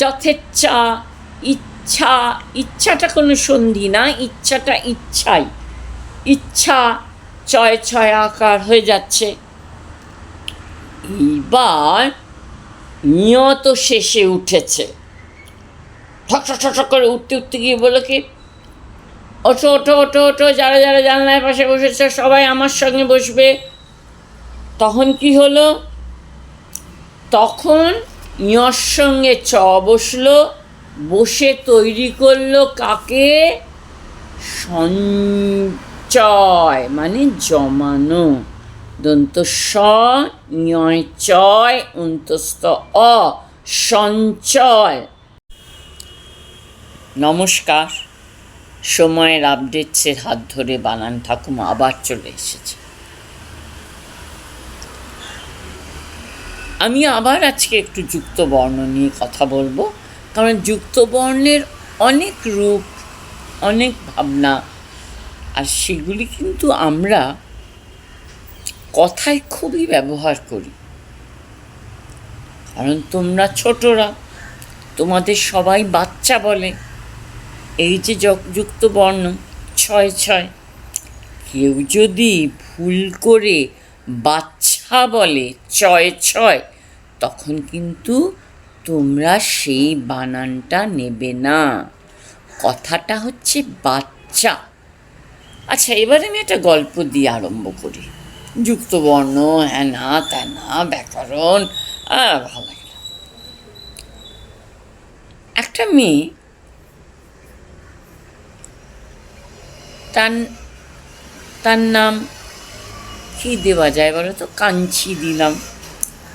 যথেচ্ছা, ইচ্ছা, ইচ্ছাটা কোনো সন্ধি না, ইচ্ছাটা ইচ্ছাই। ইচ্ছা ছয় ছয় আকার হয়ে যাচ্ছে। এইবার নিয়ত শেষে উঠেছে। ঠক ঠক করে উঠতে উঠতে গিয়ে বলো কি, ওঠো ওঠো ওঠো ওঠো, যারা যারা জানলার পাশে বসেছে, সবাই আমার সঙ্গে বসবে। তখন কি হলো? তখন ইয়র সঙ্গে চ বসল, বসে তৈরি করল কাকে? সঞ্চয় মানে জমানো। দন্ত স ইয় চয়, অন্তস্থ অ, সঞ্চয়। নমস্কার। সময়ের আপডেটসের হাত ধরে বানান ঠাকুমা, আবার চলে এসেছে। আমি আবার আজকে একটু যুক্ত বর্ণ নিয়ে কথা বলব, কারণ যুক্ত বর্ণের অনেক রূপ, অনেক ভাবনা, আর সেগুলি কিন্তু আমরা কথায় খুবই ব্যবহার করি। কারণ তোমরা ছোটরা, তোমাদের সবাই বাচ্চা বলে, এই যে যক- যুক্ত বর্ণ ছয় ছয়, কেউ যদি ভুল করে বাচ্চা বলে, ছয় ছয় তখন কিন্তু তোমরা সেই বানানটা নেবে না। কথাটা হচ্ছে বাচ্চা। আচ্ছা এবারে আমি একটা গল্প দিয়ে আরম্ভ করি। যুক্তবর্ণ হ্যানা ত্যানা ব্যাকরণ ভালো। একটা মেয়ে তার তার নাম কি দেওয়া যায় বলো তো? কাঞ্চি দিলাম।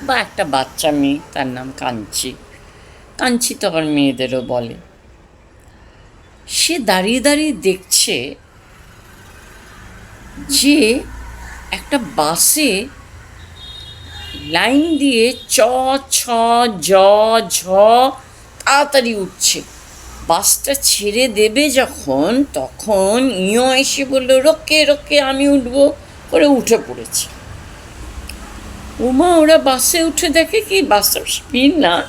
বা একটা বাচ্চা মেয়ে, তার নাম কাঞ্চি। কাঞ্চি তো আবার মেয়েদেরও বলে। সে দাঁড়িয়ে দাঁড়িয়ে দেখছে যে একটা বাসে লাইন দিয়ে চ, ছ, জ, ঝ তাড়াতাড়ি উঠছে। বাসটা ছেড়ে দেবে যখন, তখন ইও এসে বলল, রোকে রোকে, আমি উঠবো, করে উঠে পড়েছে। উমা ওরা বাসে উঠে দেখে কি? বাসটা স্পিড না।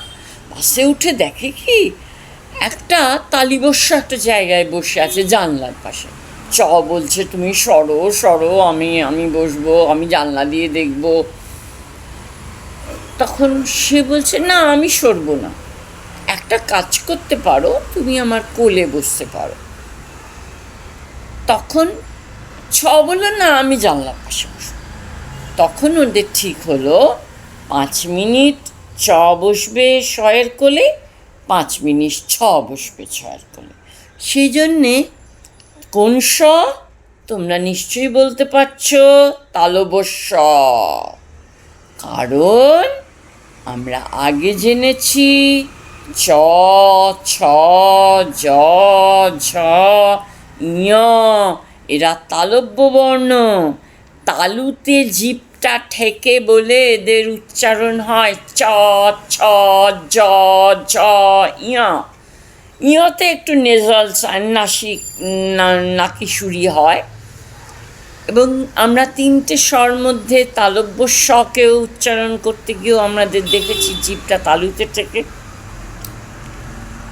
বাসে উঠে দেখে কি? একটা তালিবস্য একটা জায়গায় বসে আছে জানলার পাশে। চ, বলছে, তুমি সরো সরো, আমি আমি বসবো, আমি জানলা দিয়ে দেখব। তখন সে বলছে, না, আমি সরবো না। একটা কাজ করতে পারো, তুমি আমার কোলে বসতে পারো। তখন ছ বলল, না, আমি জানলার পাশে তখন ওদের ঠিক হলো, পাঁচ মিনিট চ বসবে শয়ের কোলে, পাঁচ মিনিট ছ বসবে ছয়ের কোলে। সেই জন্যে কোন স তোমরা নিশ্চয়ই বলতে পারছ তালবস্য কারণ আমরা আগে জেনেছি চ ছ, জ, ঝ, ইয়, এরা তালব্য বর্ণ। তালুতে জিপটা ঠেকে বলে এদের উচ্চারণ হয় চ, ছ, জ ইয়। ইয়তে একটু নেজাল নাসিক না- নাকি সুরি হয়। এবং আমরা তিনটে স্বর মধ্যে তালব্য স্বকেও উচ্চারণ করতে গিয়েও আমাদের দেখেছি জীবটা তালুতে থেকে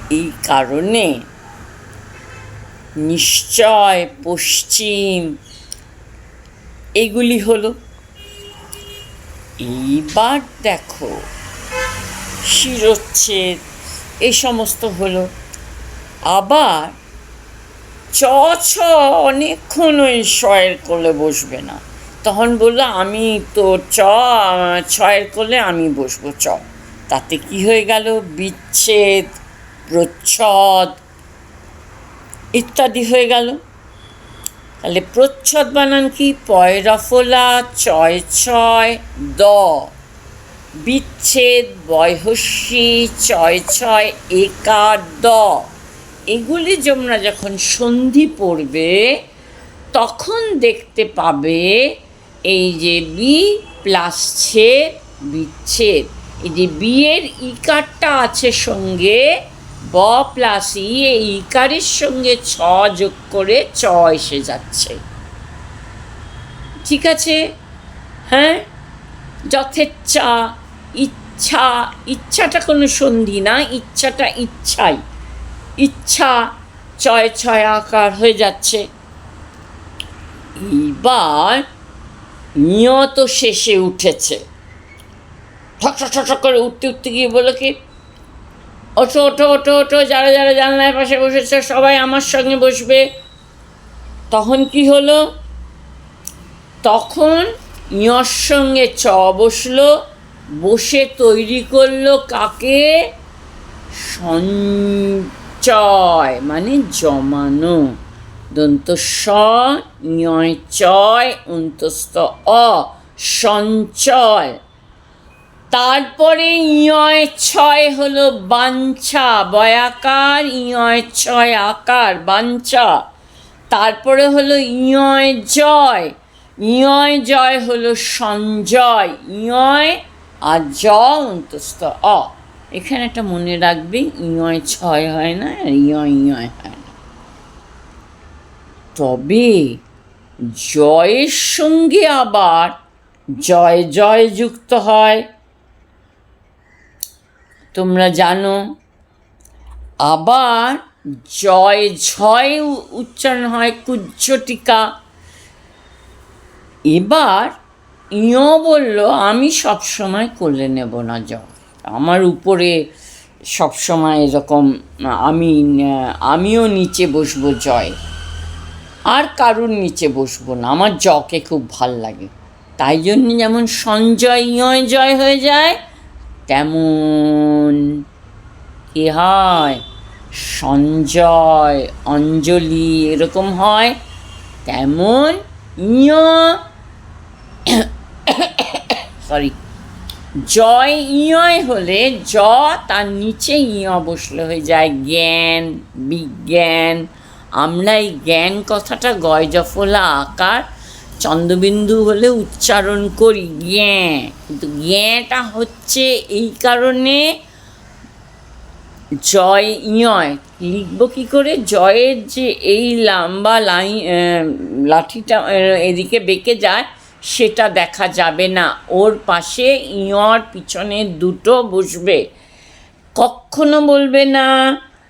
এই কারণে নিশ্চয় পশ্চিম এগুলি হলো, এইবার দেখো, শিরোচ্ছেদ এই সমস্ত হলো, আবার চ ছ অনেকক্ষণ ওই শয়ের কোলে বসবে না। তখন বলল, আমি তো চ, ছয়ের কোলে আমি বসবো, চ। তাতে কি হয়ে গেল? বিচ্ছেদ, প্রচ্ছদ, ইত্যাদি হয়ে গেল। তাহলে প্রচ্ছদ বানান কি? পয়রফলা, ছয় ছয়, দ। বিচ্ছেদ, বয়হস্যি, ছয় ছয়, একার দ। এগুলি তোমরা যখন সন্ধি পড়বে, তখন দেখতে পাবে এই যে বি প্লাস ছেদ, বিচ্ছেদ। এই যে বিয়ের ইকারটা আছে সঙ্গে ব প্লাস ই এই ইকারের সঙ্গে ছ যোগ করে চ এসে যাচ্ছে। ঠিক আছে? হ্যাঁ? যথেচ্ছা, ইচ্ছা ইচ্ছা ইচ্ছাটা কোনো সন্ধি না, ইচ্ছাটা ইচ্ছাই। ইচ্ছা ছয় ছয় আকার হয়ে যাচ্ছে। এইবার নিয়ত শেষে উঠেছে। ঠক ঠক ঠক করে উঠতে উঠতে গিয়ে বলো কি? ওঠো ওঠো ওঠো ওঠো, যারা যারা জানলার পাশে বসেছে, সবাই আমার সঙ্গে বসবে। তখন কি হলো? তখন ইয়র সঙ্গে চ বসল, বসে তৈরি করল কাকে? সঞ্চয় মানে জমানো। দন্ত স ইয় চয় অন্তস্থ অ, সঞ্চয়। তারপরে ইয় ছয় হলো বাঞ্ছা, বয়াকার, ইয় ছয় আকার, বাঞ্ছা। তারপরে হলো ইয় জয় ইয় জয় হলো সঞ্জয়, ইয় আর জ অন্তস্থ, অ। এখানে একটা মনে রাখবে, ইয় ছয় হয় না আর ইয় ইয় হয় না। তবে জয়ের সঙ্গে আবার জয় জয় যুক্ত হয়। তোমরা জানো, আবার জয় ঝয় উচ্চারণ হয় কুজ্জ টিকা এবার ইয় বলল, আমি সবসময় করলে নেব না জয়। আমার উপরে সবসময় এরকম, আমি, আমিও নিচে বসবো জয়। আর কারুর নিচে বসবো না। আমার জকে খুব ভালো লাগে। তাই জন্য যেমন সঞ্জয় ইয় জয় হয়ে যায় তেমন কি হয়? সঞ্জয়, অঞ্জলি এরকম হয়। তেমন সরি জয় ইয় হলে জ তার নিচে ইয় বসলে হয়ে যায়। জ্ঞান, বিজ্ঞান। আমরা এই জ্ঞান কথাটা গয়, জফলা, আকার চন্দ্রবিন্দু হলে উচ্চারণ করি জ্ঞা কিন্তু জ্ঞাটা হচ্ছে এই কারণে জয় ইয় লিখব কী করে? জয়ের যে এই লম্বা লাইন লাঠিটা এদিকে বেঁকে যায়, সেটা দেখা যাবে না। ওর পাশে ইয়র পিছনে দুটো বসবে। কখনো বলবে না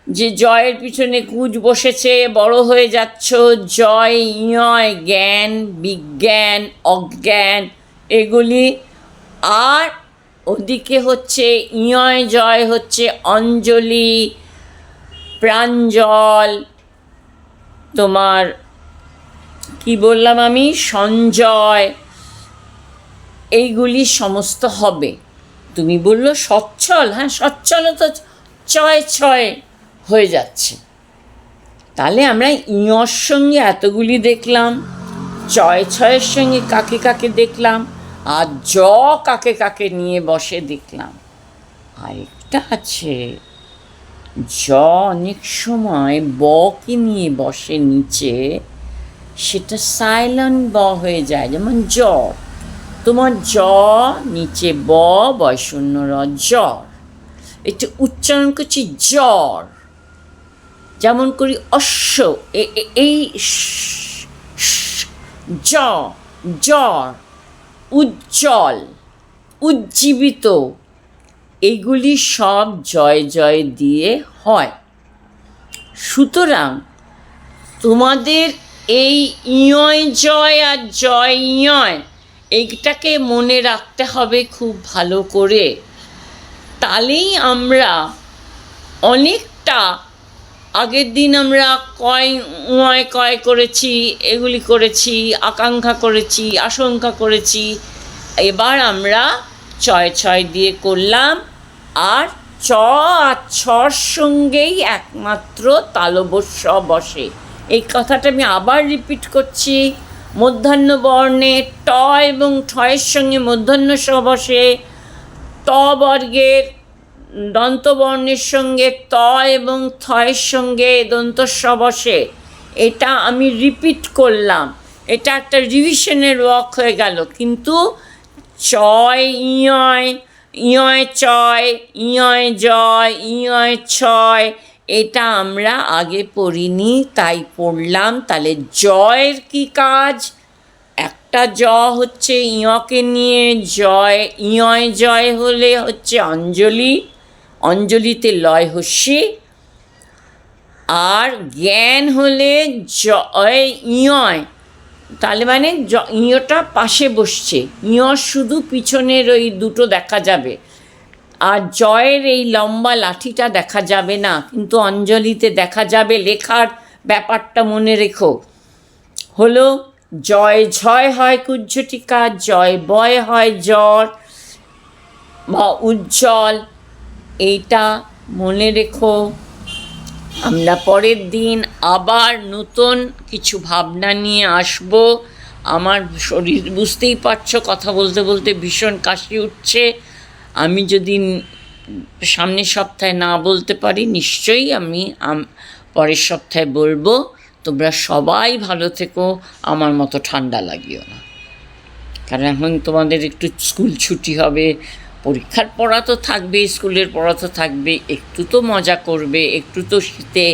যে জয়ের পিছনে কুচ বসেছে, বড় হয়ে যাচ্ছ, জয়, ইয়, জ্ঞান, বিজ্ঞান, অজ্ঞান, এগুলি। আর ওদিকে হচ্ছে ইয়, জয় হচ্ছে অঞ্জলি, প্রাঞ্জল, তোমার, কি বললাম আমি? সঞ্জয়। এইগুলি সমস্ত হবে। তুমি বলল সচ্ছল হ্যাঁ সচ্ছল তো ছয় ছয়। হয়ে যাচ্ছে। তাহলে আমরা ইয়র সঙ্গে এতগুলি দেখলাম ছয় ছয়ের সঙ্গে কাকে কাকে দেখলাম, আর জ কাকে কাকে নিয়ে বসে দেখলাম। আরেকটা আছে, জ অনেক সময় বকে নিয়ে বসে নিচে, সেটা সাইলেন্ট ব হয়ে যায়, যেমন জ্বর তোমার জ, নিচে ব বয়শূন্য র জ্বর এটা উচ্চারণ করছি, জ্বর। যেমন করি অশ্ব এই জ জ্বর উজ্জ্বল, উজ্জীবিত, এগুলি সব জয় জয় দিয়ে হয়। সুতরাং তোমাদের এই ইয় জয় আর জয় ইয় এইটাকে মনে রাখতে হবে খুব ভালো করে। তাহলেই আমরা অনেকটা আগের দিন আমরা কয় উয় কয় করেছি, এগুলি করেছি, আকাঙ্ক্ষা করেছি, আশঙ্কা করেছি। এবার আমরা ছয় ছয় দিয়ে করলাম আর চ আর ছর সঙ্গেই একমাত্র তালবস্য বসে। এই কথাটা আমি আবার রিপিট করছি। মধ্যাহ্ন বর্ণে ট এবং ঠয়ের সঙ্গে মধ্যাহ্ন স বসে। ত বর্গের দন্তবর্ণের সঙ্গে ত এবং থয়ের সঙ্গে দন্তস্ব বসে এটা আমি রিপিট করলাম। এটা একটা রিভিশনের ওয়াক হয়ে গেল। কিন্তু চয় ইয় ইয় চয় ইয় জয় ইয় ছয়, এটা আমরা আগে পড়িনি, তাই পড়লাম। তাহলে জয়ের কি কাজ? একটা জ হচ্ছে ইয়কে নিয়ে, জয় ইয় জয় হলে হচ্ছে অঞ্জলি। অঞ্জলিতে লয় হস্যি আর জ্ঞান হলে জয় ইয় তাহলে মানে ইয়টা পাশে বসছে। ইয় শুধু পিছনের ওই দুটো দেখা যাবে। আর জয়ের এই লম্বা লাঠিটা দেখা যাবে না। কিন্তু অঞ্জলিতে দেখা যাবে লেখার ব্যাপারটা মনে রেখো। হলো, জয় ঝয় হয় কুজ্জটিকা, জয় বয় হয় জ্বর বা উজ্জ্বল। এইটা মনে রেখো। আমরা পরের দিন আবার নতুন কিছু ভাবনা নিয়ে আসব। আমার শরীর বুঝতেই পারছ, কথা বলতে বলতে ভীষণ কাশি উঠছে। আমি যদি সামনের সপ্তাহে না বলতে পারি, নিশ্চয়ই আমি পরের সপ্তাহে বলব। তোমরা সবাই ভালো থেকো, আমার মতো ঠান্ডা লাগিও না। কারণ এখন তোমাদের একটু স্কুল ছুটি হবে পরীক্ষার পড়া তো থাকবে, স্কুলের পড়া তো থাকবে, একটু তো মজা করবে, একটু তো শীতে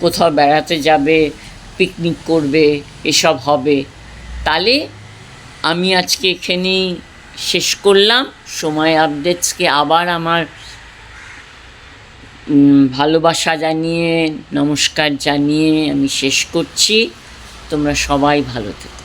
কোথাও বেড়াতে যাবে পিকনিক করবে, এসব হবে। তাহলে আমি আজকে এখানেই শেষ করলাম। সময় আপডেটসকে আবার আমার ভালোবাসা জানিয়ে, নমস্কার জানিয়ে আমি শেষ করছি। তোমরা সবাই ভালো থেকো।